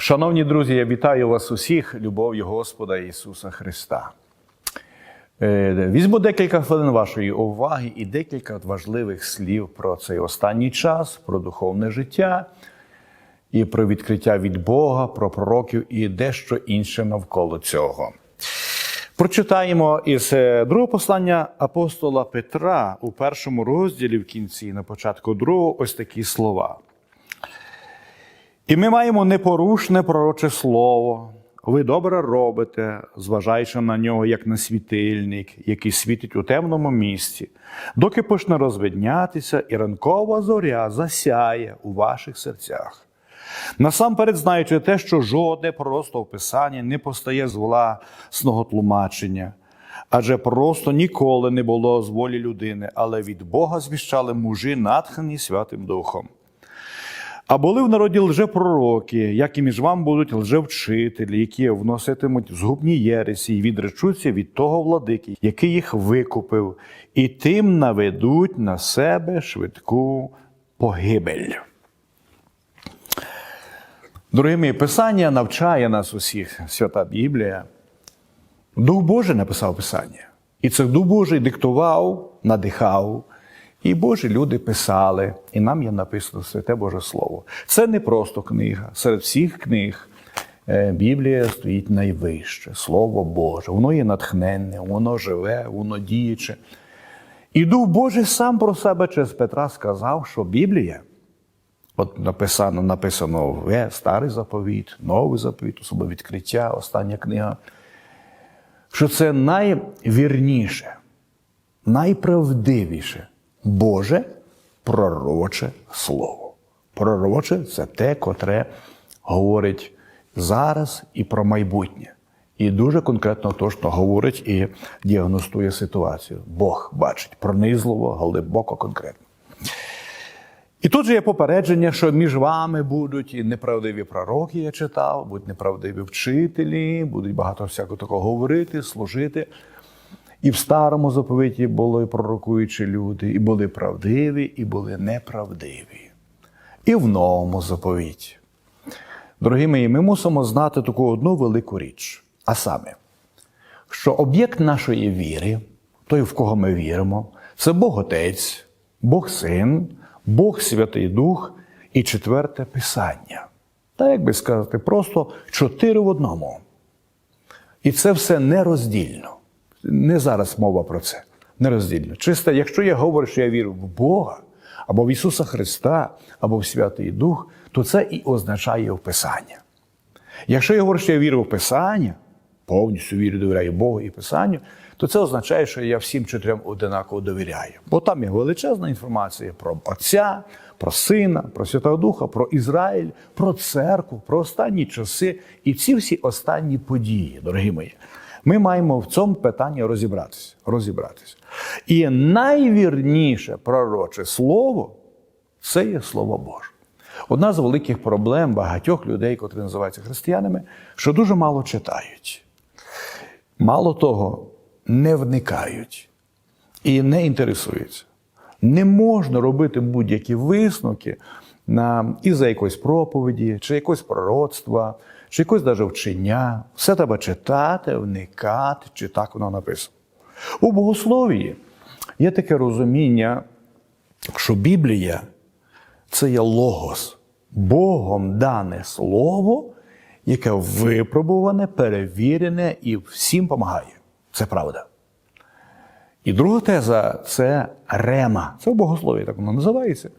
Шановні друзі, я вітаю вас усіх любов'ю Господа Ісуса Христа. Е, Візьму декілька хвилин вашої уваги і декілька важливих слів про цей останній час, про духовне життя і про відкриття від Бога, про пророків і дещо інше навколо цього. Прочитаємо із е, другого послання апостола Петра у першому розділі в кінці, на початку другого, ось такі слова. І ми маємо непорушне пророче слово. Ви добре робите, зважаючи на нього як на світильник, який світить у темному місці, доки почне розвиднятися, і ранкова зоря засяє у ваших серцях. Насамперед, знаючи те, що жодне пророцтво в Писанні не постає з власного тлумачення, адже просто ніколи не було з волі людини, але від Бога звіщали мужі, натхнені Святим Духом. А були в народі лжепророки, як і між вам будуть лжевчителі, які вноситимуть згубні єресі і відречуться від того владики, який їх викупив, і тим наведуть на себе швидку погибель. Дорогі мої, Писання навчає нас усіх, свята Біблія. Дух Божий написав Писання. І це Дух Божий диктував, надихав. І Божі люди писали, і нам є написано Святе Боже Слово. Це не просто книга. Серед всіх книг е, Біблія стоїть найвище Слово Боже. Воно є натхненне, воно живе, воно діюче. І Дух Божий сам про себе через Петра сказав, що Біблія, от написано, написано в Старий заповіт, Новий заповіт, особливо відкриття, остання книга, що це найвірніше, найправдивіше. Боже пророче слово. Пророче це те, котре говорить зараз і про майбутнє. І дуже конкретно точно говорить і діагностує ситуацію. Бог бачить пронизливо, глибоко, конкретно. І тут же є попередження, що між вами будуть і неправдиві пророки, я читав, будуть неправдиві вчителі, будуть багато всякого такого говорити, служити. І в старому заповіті були пророкуючі люди, і були правдиві, і були неправдиві. І в новому заповіті. Дорогі мої, ми мусимо знати таку одну велику річ, а саме, що об'єкт нашої віри, той, в кого ми віримо, це Бог Отець, Бог Син, Бог Святий Дух і четверте Писання. Та, як би сказати, просто чотири в одному. І це все нероздільно. Не зараз мова про це. Нероздільно. Чисто, якщо я говорю, що я вірю в Бога, або в Ісуса Христа, або в Святий Дух, то це і означає Писання. Якщо я говорю, що я вірю в Писання, повністю вірю, довіряю Богу і Писанню, то це означає, що я всім чотирьом одинаково довіряю. Бо там є величезна інформація про Отця, про Сина, про Святого Духа, про Ізраїль, про церкву, про останні часи і ці всі останні події, дорогі мої. Ми маємо в цьому питанні розібратися. розібратися. І найвірніше пророче слово це є Слово Боже. Одна з великих проблем багатьох людей, котрі називаються християнами, що дуже мало читають. Мало того, не вникають і не інтересуються. Не можна робити будь-які висновки на, із-за якоїсь проповіді, чи якогось пророцтва, чи якось даже вчення. Все треба читати, вникати, чи так воно написано. У богословії є таке розуміння, що Біблія це є логос, Богом дане слово, яке випробуване, перевірене і всім допомагає. Це правда. І друга теза це рема. Це в богослові, так воно називається.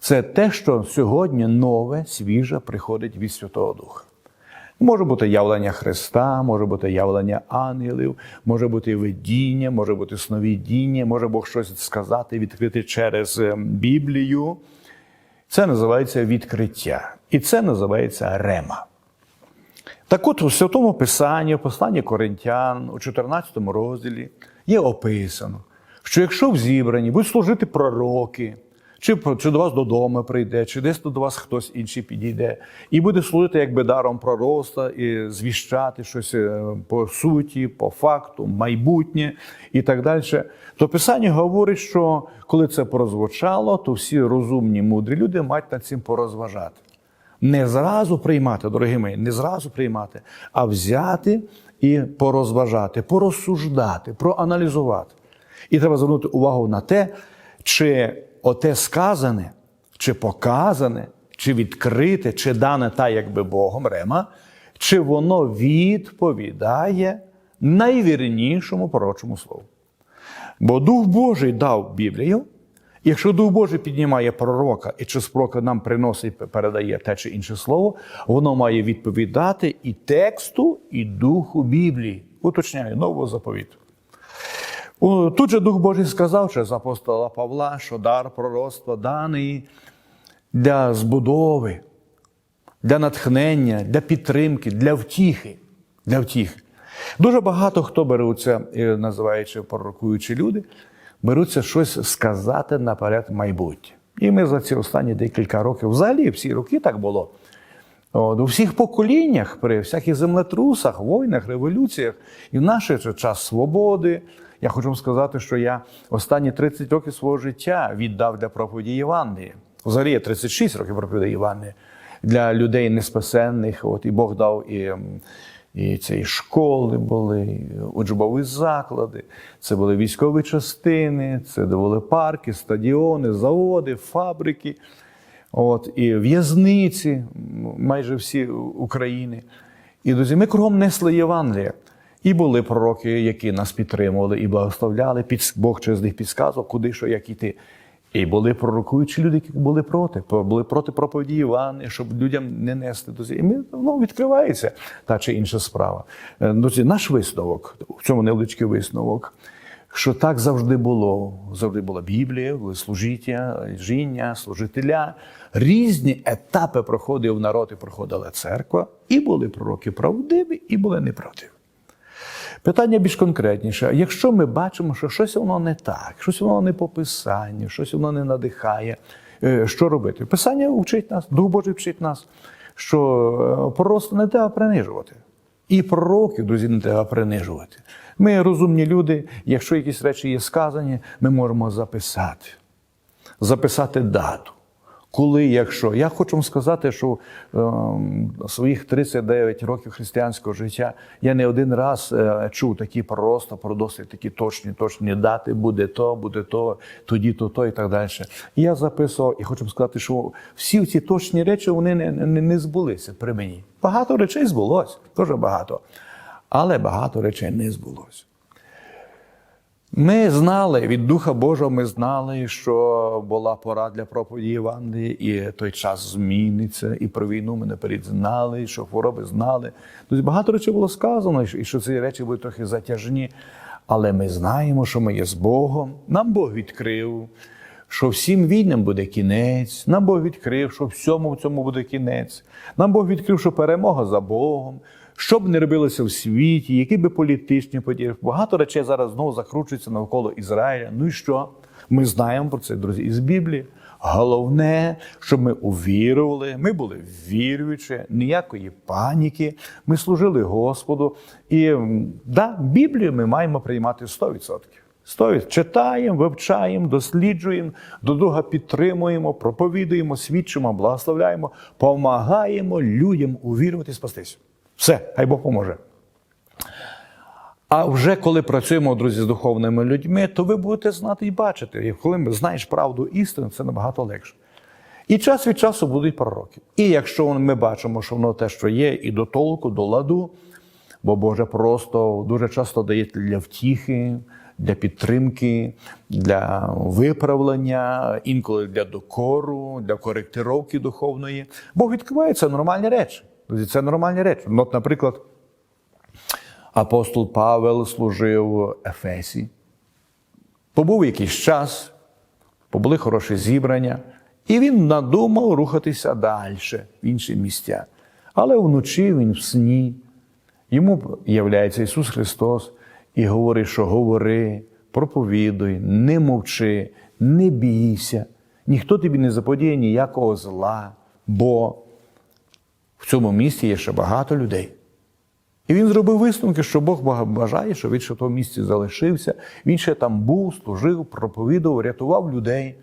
Це те, що сьогодні нове, свіже приходить від Святого Духа. Може бути явлення Христа, може бути явлення ангелів, може бути видіння, може бути сновидіння, може Бог щось сказати, відкрити через ем, Біблію. Це називається відкриття. І це називається рема. Так от у Святому Писанні, в посланні Коринтян, у 14 розділі є описано, що якщо в зібранні будуть служити пророки, чи, чи до вас додому прийде, чи десь до вас хтось інший підійде, і буде служити якби даром пророста, і звіщати щось е, по суті, по факту, майбутнє і так далі. То Писання говорить, що коли це прозвучало, то всі розумні, мудрі люди мають над цим порозважати. Не зразу приймати, дорогі мої, не зразу приймати, а взяти і порозважати, порозсуждати, проаналізувати. І треба звернути увагу на те, чи оте сказане, чи показане, чи відкрите, чи дане та якби Богом рема, чи воно відповідає найвірнішому пророчому слову. Бо Дух Божий дав Біблію. Якщо Дух Божий піднімає пророка і через пророка нам приносить, передає те чи інше слово, воно має відповідати і тексту, і духу Біблії. Уточняю, нового заповіту. Тут же Дух Божий сказав через апостола Павла, що дар пророцтва даний для збудови, для натхнення, для підтримки, для втіхи. Для втіхи. Дуже багато хто беруться, е, називаючи пророкуючі люди, беруться щось сказати наперед майбутнє. І ми за ці останні декілька років, взагалі всі роки так було. От, у всіх поколіннях, при всяких землетрусах, війнах, революціях, і в наш час свободи. Я хочу вам сказати, що я останні 30 років свого життя віддав для проповіді Євангелії. Взагалі я 36 років проповідаю Євангелії для людей неспасенних. От, і Бог дав і, і ці школи були, і учбові заклади, це були військові частини, це були парки, стадіони, заводи, фабрики. От, і в'язниці, майже всі України. І друзі, ми кругом несли Євангелія. І були пророки, які нас підтримували і благословляли. Бог через них підказував, куди що, як іти. І були пророкуючі люди, які були проти, були проти проповіді Івана, щоб людям не нести друзі. І ми, ну, відкривається та чи інша справа. Е, Друзі, наш висновок, в цьому невеличкий висновок, що так завжди було. Завжди була Біблія, служиття, жіння, служителя. Різні етапи проходив народ і проходила церква, і були пророки правдиві, і були неправдиві. Питання більш конкретніше. Якщо ми бачимо, що щось воно не так, щось воно не по писанню, щось воно не надихає, е, що робити? Писання вчить нас, Дух Божий вчить нас, що е, пророцтво не треба принижувати. І пророків, друзі, не треба принижувати. Ми розумні люди, якщо якісь речі є сказані, ми можемо записати, записати дату. Коли, якщо. Я хочу вам сказати, що ем, своїх 39 років християнського життя я не один раз е, чув такі просто про досить такі точні, точні дати, буде то, буде то, тоді то, то і так далі. І я записував, і хочу сказати, що всі ці точні речі вони не, не, не збулися при мені. Багато речей збулось, дуже багато. Але багато речей не збулось. Ми знали від Духа Божого, ми знали, що була пора для проповіді Євангелії, і той час зміниться, і про війну ми наперед знали, що хвороби знали. Тобто багато речей було сказано, і що ці речі будуть трохи затяжні. Але ми знаємо, що ми є з Богом. Нам Бог відкрив, що всім війнам буде кінець. Нам Бог відкрив, що всьому в цьому буде кінець. Нам Бог відкрив, що перемога за Богом. Що б не робилося в світі, які би політичні події, багато речей зараз знову закручуються навколо Ізраїля. Ну і що? Ми знаємо про це, друзі, із Біблії. Головне, щоб ми увірували, ми були віруючі, ніякої паніки, ми служили Господу. І да, Біблію ми маємо приймати 100%. 100%. Читаємо, вивчаємо, досліджуємо, до друга підтримуємо, проповідуємо, свідчимо, благословляємо, помагаємо людям увірувати і спастись. Все, хай Бог поможе. А вже коли працюємо, друзі, з духовними людьми, то ви будете знати і бачити. І коли знаєш правду істину, це набагато легше. І час від часу будуть пророки. І якщо ми бачимо, що воно те, що є, і до толку, до ладу, бо Боже просто дуже часто дає для втіхи, для підтримки, для виправлення, інколи для докору, для коректировки духовної. Бог відкриває нормальні речі. Це нормальні речі. Ну, От, наприклад, апостол Павел служив в Ефесі. Побув якийсь час, побули хороші зібрання, і він надумав рухатися далі, в інші місця. Але вночі він в сні. Йому являється Ісус Христос і говорить, що говори, проповідуй, не мовчи, не бійся, ніхто тобі не заподіє ніякого зла, бо в цьому місті є ще багато людей. І він зробив висновки, що Бог бажає, щоб він ще в тому місці залишився. Він ще там був, служив, проповідував, рятував людей.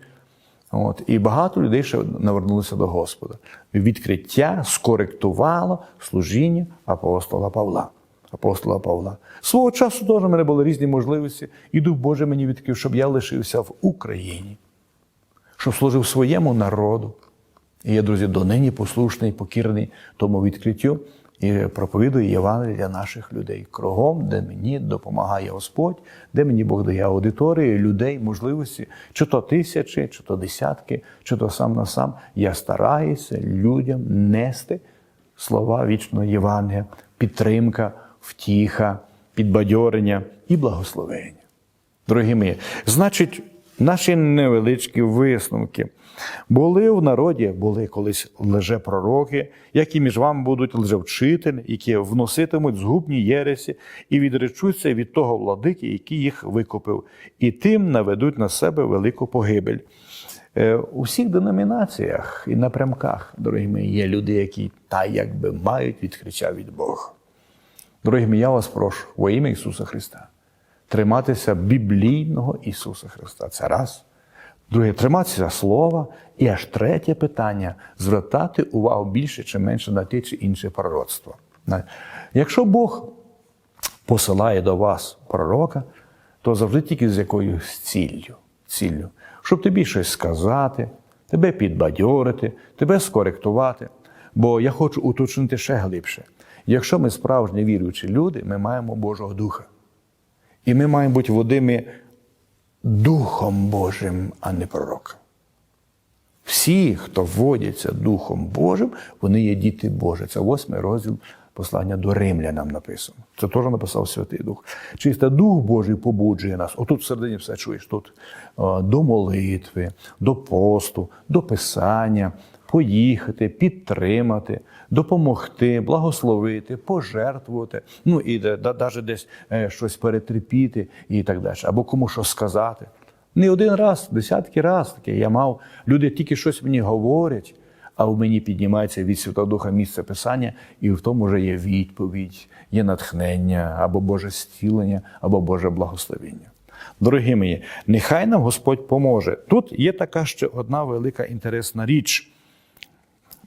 От, і багато людей ще навернулися до Господа. Відкриття скоректувало служіння апостола Павла. Апостола Павла. Свого часу теж в мене були різні можливості, і Дух Божий мені відкрив, щоб я лишився в Україні, щоб служив своєму народу. І я, друзі, донині послушний, покірний тому відкриттю і проповідую Євангелія для наших людей кругом, де мені допомагає Господь, де мені Бог дає аудиторію, людей, можливості, чи то тисячі, чи то десятки, чи то сам на сам. Я стараюся людям нести слова вічного Євангелія, підтримка, втіха, підбадьорення і благословення. Дорогі мої, значить, наші невеличкі висновки. Були в народі, були колись лжепророки, які між вами будуть лжевчителі, які вноситимуть згубні єресі і відречуться від того владики, який їх викупив, і тим наведуть на себе велику погибель. Е, У всіх деномінаціях і напрямках, дорогі мої, є люди, які та якби мають відкриття від Бога. Дорогі мої, я вас прошу во ім'я Ісуса Христа триматися біблійного Ісуса Христа. Це раз. Друге, триматися слова. І аж третє питання звертати увагу більше чи менше на те чи інше пророцтво. Якщо Бог посилає до вас пророка, то завжди тільки з якоюсь ціллю. ціллю. Щоб тобі щось сказати, тебе підбадьорити, тебе скоректувати. Бо я хочу уточнити ще глибше. Якщо ми справжні віруючі люди, ми маємо Божого Духа. І ми маємо бути водими Духом Божим, а не пророком. Всі, хто водяться Духом Божим, вони є діти Божі. Це восьмий розділ послання до римлянам написано. Це теж написав Святий Дух. Чисто Дух Божий побуджує нас. Отут всередині все чуєш. Тут е, до молитви, до посту, до писання, поїхати, підтримати, допомогти, благословити, пожертвувати, ну і навіть десь е, щось перетерпіти і так далі, або кому що сказати. Не один раз, десятки раз таке я мав. Люди тільки щось мені говорять, а в мені піднімається від Святого Духа місце Писання, і в тому вже є відповідь, є натхнення, або Боже стілення, або Боже благословення. Дорогі мої, нехай нам Господь поможе. Тут є така ще одна велика інтересна річ.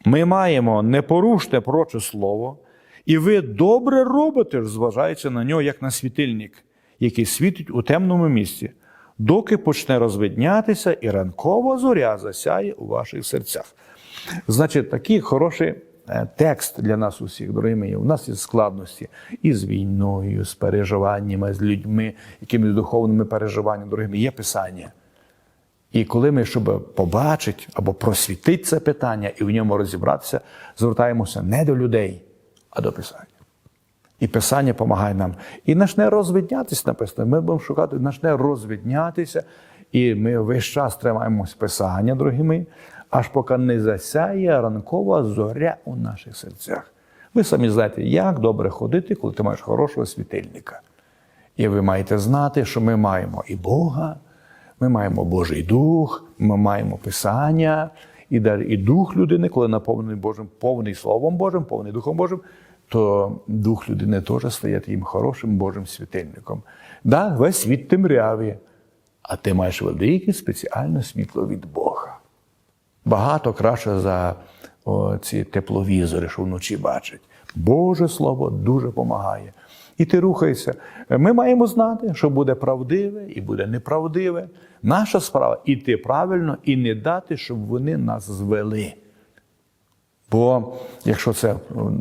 Ми маємо непорушне проче слово, і ви добре робите, зважаючи на нього, як на світильник, який світить у темному місці, доки почне розвиднятися і ранкова зоря засяє у ваших серцях. Значить, такий хороший е, текст для нас усіх, дорогі мої. У нас є складності і з війною, з переживаннями, з людьми, якимись духовними переживаннями, дорогі мої, є писання. І коли ми, щоб побачити або просвітити це питання і в ньому розібратися, звертаємося не до людей, а до Писання. І Писання допомагає нам. І почне розвіднятися, написано. Ми будемо шукати, почне розвіднятися, і ми весь час тримаємось Писання, дорогі мої, аж поки не засяє ранкова зоря у наших серцях. Ви самі знаєте, як добре ходити, коли ти маєш хорошого світильника. І ви маєте знати, що ми маємо і Бога, ми маємо Божий Дух, ми маємо Писання, і далі і дух людини, коли наповнений Божим, повний Словом Божим, повний Духом Божим, то дух людини теж стає тим хорошим Божим світильником. Да, весь світ темряві, а ти маєш велике спеціальне світло від Бога. Багато краще за ці тепловізори, що вночі бачать. Боже Слово дуже допомагає. І ти рухаєшся. Ми маємо знати, що буде правдиве і буде неправдиве. Наша справа іти правильно і не дати, щоб вони нас звели. Бо якщо це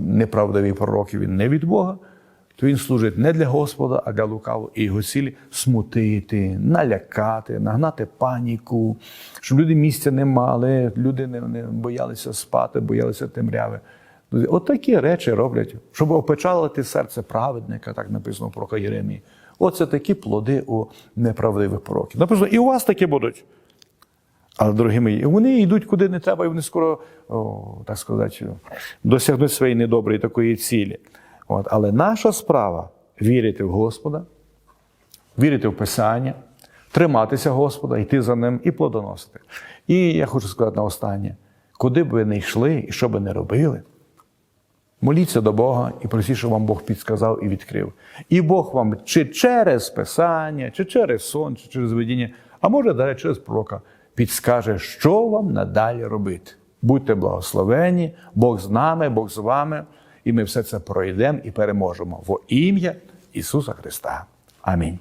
неправдивий пророк, він не від Бога, то він служить не для Господа, а для лукавого. І його цілі смутити, налякати, нагнати паніку, щоб люди місця не мали, люди не боялися спати, боялися темряви. Друзі, От речі роблять, щоб опечалити серце праведника, так написано про Єремії. Оце такі плоди у неправдивих пророків. Написано, і у вас такі будуть. Але, дорогі мої, вони йдуть куди не треба, і вони скоро, о, так сказати, досягнуть своєї недоброї такої цілі. От. Але наша справа вірити в Господа, вірити в Писання, триматися Господа, йти за ним і плодоносити. І я хочу сказати на останнє: куди б ви не йшли і що би не робили, Моліться до Бога і просіть, що вам Бог підсказав і відкрив. І Бог вам чи через Писання, чи через сон, чи через видіння, а може далі через пророка, підскаже, що вам надалі робити. Будьте благословені, Бог з нами, Бог з вами, і ми все це пройдемо і переможемо. Во ім'я Ісуса Христа. Амінь.